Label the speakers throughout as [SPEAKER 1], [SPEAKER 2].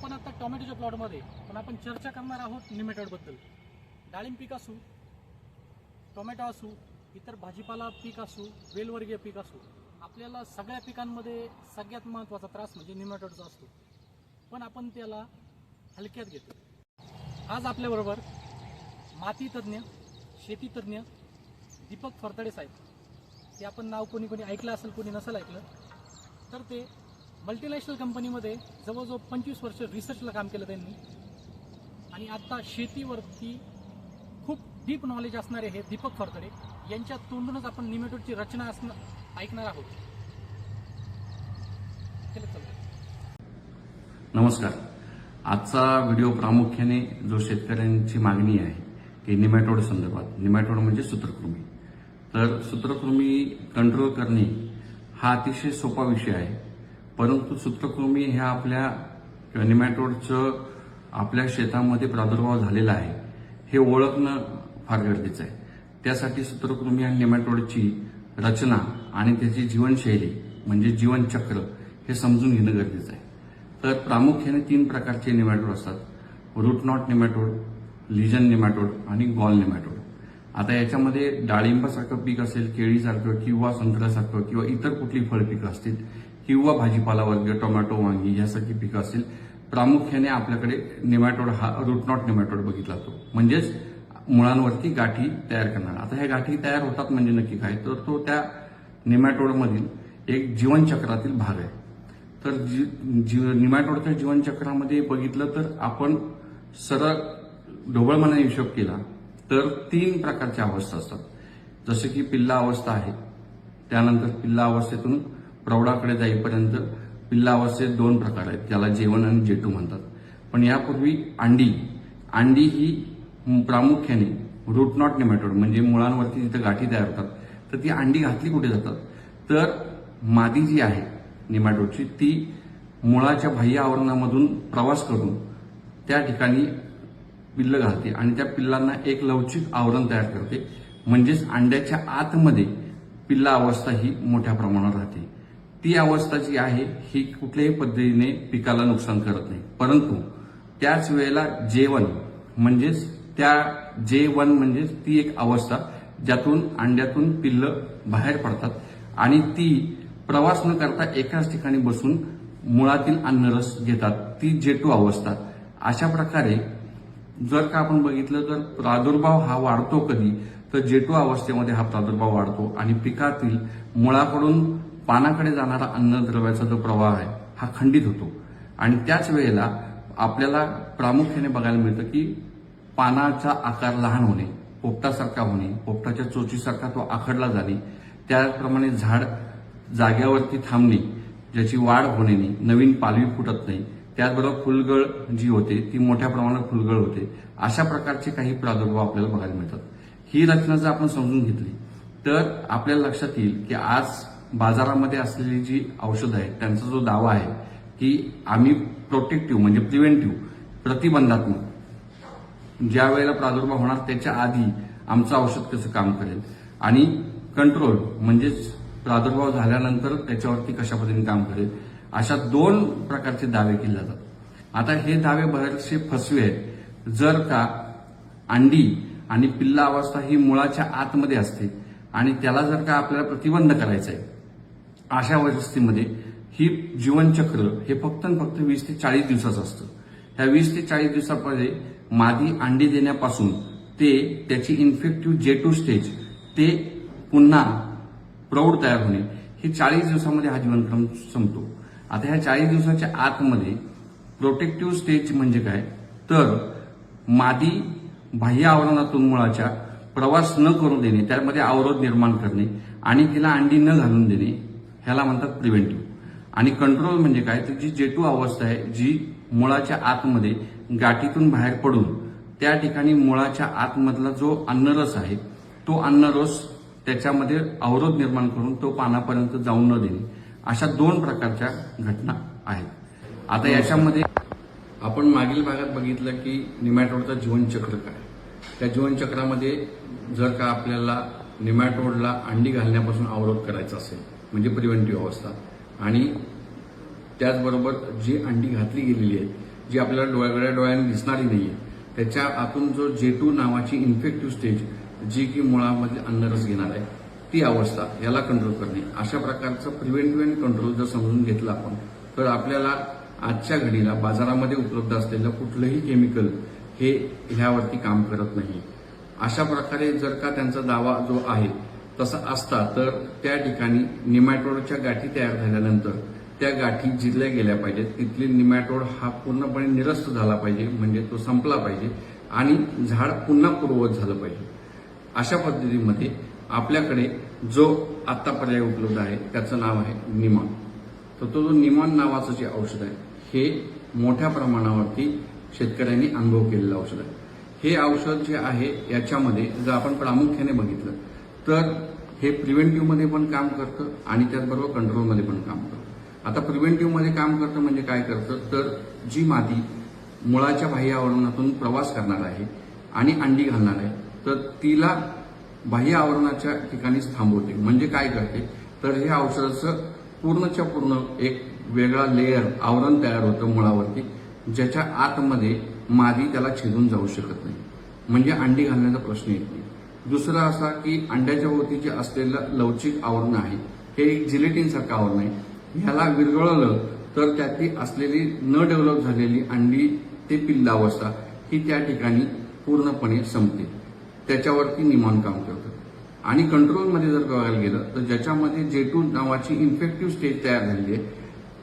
[SPEAKER 1] आपण आता टोमॅटोच्या प्लॉटमध्ये पण आपण चर्चा करणार आहोत निमेटॉडबद्दल डाळिंब पीक असू टोमॅटो असू इतर भाजीपाला पीक असू वेलवर्गीय पीक असू आपल्याला सगळ्या पिकांमध्ये सगळ्यात महत्त्वाचा त्रास म्हणजे निमेटॉडचा असतो. पण आपण त्याला हलक्यात घेतो. आज आपल्याबरोबर माती तज्ज्ञ शेती तज्ज्ञ दीपक फरतडे साहेब. ते आपण नाव कोणी कोणी ऐकलं असेल कोणी नसेल ऐकलं तर ते मल्टीनॅशनल कंपनीमध्ये जवळजवळ पंचवीस वर्ष रिसर्चला काम केलं त्यांनी. आणि आता शेतीवरती खूप डीप नॉलेज असणारे हे दीपक फरतडे यांच्या तोंडूनच आपण निमेटोडची रचना असणं ऐकणार आहोत.
[SPEAKER 2] नमस्कार. आजचा व्हिडिओ प्रामुख्याने जो शेतकऱ्यांची मागणी आहे की निमॅटोड संदर्भात निमॅटोड म्हणजे सूत्रकृमी. तर सूत्रकृमी कंट्रोल करणे हा अतिशय सोपा विषय आहे. परंतु सूत्रकृमी ह्या आपल्या निमॅटोडचं आपल्या शेतामध्ये प्रादुर्भाव झालेला आहे. हे ओळखणं फार गरजेचं आहे. त्यासाठी सूत्रकृमी आणि निमॅटोडची रचना आणि त्याची जीवनशैली म्हणजे जीवनचक्र हे समजून घेणं गरजेचं आहे. तर प्रामुख्याने तीन प्रकारचे निमॅटोड असतात. Root knot nematode lesion nematode आणि गॉल निमॅटोड आता याच्यामध्ये डाळिंबासारखं पीक असेल केळीसारखं किंवा संत्र्यासारखं किंवा इतर कुठली फळपिकं असतील किंवा भाजीपाला वर्ग टोमॅटो वांगी यासारखी पिकं असतील प्रामुख्याने आपल्याकडे निमॅटोड हा रूट नॉट निमॅटोड बघितला जातो म्हणजेच मुळांवरती गाठी तयार करणार. आता ह्या गाठी तयार होतात म्हणजे नक्की काय? तर तो त्या निमॅटोडमधील एक जीवनचक्रातील भाग आहे. तर जी, जी निमॅटोडच्या जीवनचक्रामध्ये बघितलं तर आपण सरळ ढोबळमानाने हिशोब केला तर तीन प्रकारच्या अवस्था असतात. जसे की पिल्ला अवस्था आहे त्यानंतर पिल्ला अवस्थेतून प्रौढाकडे जाईपर्यंत पिल्ला अवस्थेत दोन प्रकार आहेत. त्याला जेवण आणि जेटू म्हणतात. पण यापूर्वी अंडी. अंडी ही प्रामुख्याने रूट नॉट नेमॅटोड म्हणजे मुळांवरती जिथं गाठी तयार होतात तर ती अंडी घातली कुठे जातात? तर मादी जी आहे निमॅटोडची ती मुळाच्या बाह्य आवरणामधून प्रवास करून त्या ठिकाणी पिल्ल घालते आणि त्या पिल्लांना एक लवचिक आवरण तयार करते. म्हणजेच अंड्याच्या आतमध्ये पिल्ला अवस्था ही मोठ्या प्रमाणात राहते. ती अवस्था जी आहे ही कुठल्याही पद्धतीने पिकाला नुकसान करत नाही. परंतु त्याच वेळेला जेवण म्हणजेच त्या जे वन म्हणजेच ती एक अवस्था ज्यातून अंड्यातून पिल्ल बाहेर पडतात आणि ती प्रवास न करता एकाच ठिकाणी बसून मुळातील अन्नरस घेतात. ती जेटू अवस्था. अशा प्रकारे जर का आपण बघितलं तर प्रादुर्भाव हा वाढतो कधी तर जेटू अवस्थेमध्ये हा प्रादुर्भाव वाढतो आणि पिकातील मुळाकडून पानाकडे जाणारा अन्नद्रव्याचा जो प्रवाह आहे हा खंडित होतो. आणि त्याच वेळेला आपल्याला प्रामुख्याने बघायला मिळतं की पानाचा आकार लहान होणे पोपटासारखा होणे पोपटाच्या चोचीसारखा तो आखडला जाणे त्याप्रमाणे झाड जाग्यावरती थांबणे ज्याची वाढ होणे नाही नवीन पालवी फुटत नाही त्याचबरोबर फुलगळ जी होते ती मोठ्या प्रमाणात फुलगळ होते अशा प्रकारचे काही प्रादुर्भाव आपल्याला बघायला मिळतात. ही रचना जर आपण समजून घेतली तर आपल्याला लक्षात येईल की आज बाजारामध्ये असलेली जी औषधं आहेत त्यांचा जो दावा आहे की आम्ही प्रोटेक्टिव्ह म्हणजे प्रिव्हेंटिव्ह प्रतिबंधात्मक ज्या वेळेला प्रादुर्भाव होणार त्याच्या आधी आमचं औषध कसं काम करेल आणि कंट्रोल म्हणजेच प्रादुर्भाव झाल्यानंतर त्याच्यावरती कशा पद्धतीने काम करेल अशा दोन प्रकारचे दावे केले जातात. आता हे दावे बरेचसे फसवे आहेत. जर का अंडी आणि पिल्ला अवस्था ही मुळाच्या आतमध्ये असते आणि त्याला जर का आपल्याला प्रतिबंध करायचा आहे अशा वयस्थितीमध्ये ही जीवनचक्र हे फक्त आणि फक्त वीस ते चाळीस दिवसाचं असतं. ह्या वीस ते चाळीस दिवसामध्ये मादी अंडी देण्यापासून ते त्याची इन्फेक्टिव्ह जे टू स्टेज ते पुन्हा प्रौढ तयार होणे हे चाळीस दिवसामध्ये हा जीवनक्रम संपतो. आता ह्या चाळीस दिवसाच्या आतमध्ये प्रोटेक्टिव्ह स्टेज म्हणजे काय? तर मादी बाह्य आवरणातून मुळाच्या प्रवास न करू देणे त्यामध्ये अवरोध निर्माण करणे आणि तिला अंडी न घालून देणे ह्याला म्हणतात प्रिव्हेंटिव्ह आणि कंट्रोल म्हणजे काय? तर जी जेटू अवस्था आहे जी मुळाच्या आतमध्ये गाठीतून बाहेर पडून त्या ठिकाणी मुळाच्या आतमधला जो अन्नरस आहे तो अन्नरस त्याच्यामध्ये अवरोध निर्माण करून तो पानापर्यंत जाऊन न देणे. अशा दोन प्रकारच्या घटना आहेत. आता याच्यामध्ये आपण मागील भागात बघितलं की निमॅटोडचं जीवनचक्र काय? त्या जीवनचक्रामध्ये जर का आपल्याला निमॅटोडला अंडी घालण्यापासून अवरोध करायचा असेल म्हणजे प्रिव्हेंटिव्ह अवस्था. आणि त्याचबरोबर जी अंडी घातली गेलेली आहे जी आपल्याला डोळ्या डोळ्याने दिसणारी नाहीये त्याच्या आतून जो जेटू नावाची इन्फेक्टिव्ह स्टेज जी की मुळामध्ये अन्नरस घेणार आहे ती अवस्था याला कंट्रोल करणे. अशा प्रकारचं प्रिव्हेंटिव्ह अँड कंट्रोल जर समजून घेतलं आपण तर आपल्याला आजच्या घडीला बाजारामध्ये उपलब्ध असलेलं कुठलंही केमिकल हे ह्यावरती काम करत नाही. अशा प्रकारे जर का त्यांचा दावा जो आहे तसा असता तर त्या ठिकाणी निमॅटोडच्या गाठी तयार झाल्यानंतर त्या गाठी जिरल्या गेल्या पाहिजेत. तिथली निमॅटोड हा पूर्णपणे निरस्त झाला पाहिजे म्हणजे तो संपला पाहिजे आणि झाड पुन्हा पूर्ववत झालं पाहिजे. अशा पद्धतीमध्ये आपल्याकडे जो आत्ता पर्याय उपलब्ध आहे त्याचं नाव आहे निमॉन. तर तो जो निमॉन नावाचं जे औषध आहे हे मोठ्या प्रमाणावरती शेतकऱ्यांनी अनुभव केलेलं औषध आहे. हे औषध जे आहे याच्यामध्ये जर आपण प्रामुख्याने बघितलं तर हे प्रिव्हेंटिव्हमध्ये पण काम करतं आणि त्याचबरोबर कंट्रोलमध्ये पण काम करतं. आता प्रिव्हेंटिव्हमध्ये काम करतं म्हणजे काय करतं? तर जी माती मुळाच्या बाह्य आवरणातून प्रवास करणार आहे आणि अंडी घालणार आहे तर तिला बाह्य आवरणाच्या ठिकाणीच थांबवते. म्हणजे काय करते? तर हे औषधाचं पूर्णच्या पूर्ण एक वेगळा लेअर आवरण तयार होतं मुळावरती ज्याच्या आतमध्ये मादी त्याला छेदून जाऊ शकत नाही. म्हणजे अंडी घालण्याचा प्रश्न येत नाही. दुसरं असा की अंड्याच्या भोवती जे असलेलं लवचिक आवरण आहे. हे एक जिलेटिन सारखं आवरण आहे. ह्याला विरघळलं तर त्यातली असलेली न डेव्हलप झालेली अंडी ते पिल्लावस्था ही त्या ठिकाणी पूर्णपणे संपते. त्याच्यावरती निमान काम करतं. आणि कंट्रोलमध्ये जर बघायला गेलं तर ज्याच्यामध्ये जे नावाची इन्फेक्टिव्ह स्टेज तयार झाली आहे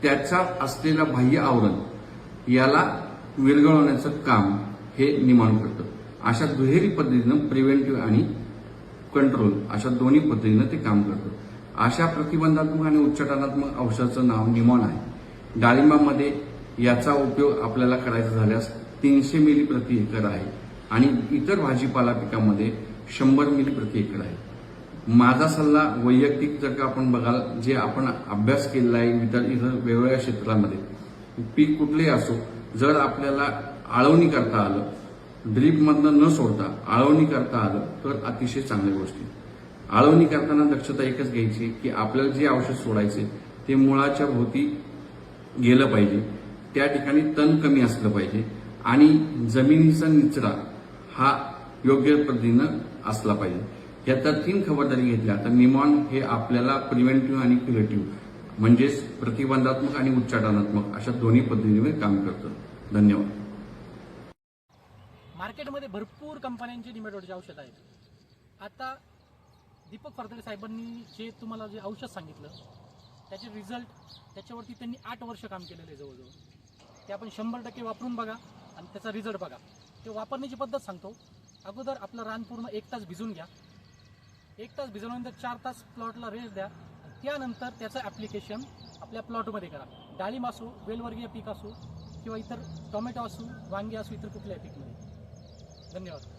[SPEAKER 2] त्याचा असलेला बाह्य आवरण याला विरघळवण्याचं काम हे निमान करतं. अशा दुहेरी पद्धतीनं प्रिव्हेंटिव्ह आणि कंट्रोल अशा दोन्ही पद्धतीनं ते काम करतं. अशा प्रतिबंधात्मक आणि उच्चाटनात्मक औषधाचं नाव निमॉन आहे. डाळिंबामध्ये याचा उपयोग आपल्याला करायचा झाल्यास तीनशे मिली प्रति एकर आहे आणि इतर भाजीपाला पिकामध्ये शंभर मिली प्रति एकर आहे. माझा सल्ला वैयक्तिक जर का आपण बघाल जे आपण अभ्यास केलेला आहे इतर इतर वेगवेगळ्या क्षेत्रामध्ये पीक कुठलेही असो जर आपल्याला आळवणी करता आलं ड्रीपमधनं न सोडता आळवणी करता आलं तर अतिशय चांगल्या गोष्टी आळवणी करताना दक्षता एकच घ्यायची की आपल्याला जे औषध सोडायचे ते मुळाच्या भोवती गेलं पाहिजे. त्या ठिकाणी तण कमी असलं पाहिजे. आणि जमिनीचा निचरा हा योग्य पद्धतीनं असला पाहिजे. या तर तीन खबरदारी घेतल्या. तर निमॉन हे आपल्याला प्रिव्हेंटिव्ह आणि क्युरेटिव्ह म्हणजेच प्रतिबंधात्मक आणि उच्चाटनात्मक अशा दोन्ही पद्धतीने काम करतं. धन्यवाद.
[SPEAKER 1] मार्केटमध्ये भरपूर कंपन्यांचे निमेटोडचे औषध आहेत. आता दीपक फरदरे साहेबांनी जे तुम्हाला जे औषध सांगितलं त्याचे रिझल्ट त्याच्यावरती त्यांनी आठ वर्ष काम केलेलं आहे जवळजवळ. ते आपण शंभर टक्के वापरून बघा आणि त्याचा रिझल्ट बघा. ते वापरण्याची पद्धत सांगतो. अगोदर आपलं रान पूर्ण एक तास भिजून घ्या. एक तास भिजवल्यानंतर चार तास प्लॉटला रेस्ट द्या. त्यानंतर त्याचं ॲप्लिकेशन आपल्या प्लॉटमध्ये करा. डाळिंब असो वेलवर्गीय पीक असो किंवा इतर टोमॅटो असू वांगी असो इतर कुठल्याही पीकमध्ये धन्यवाद.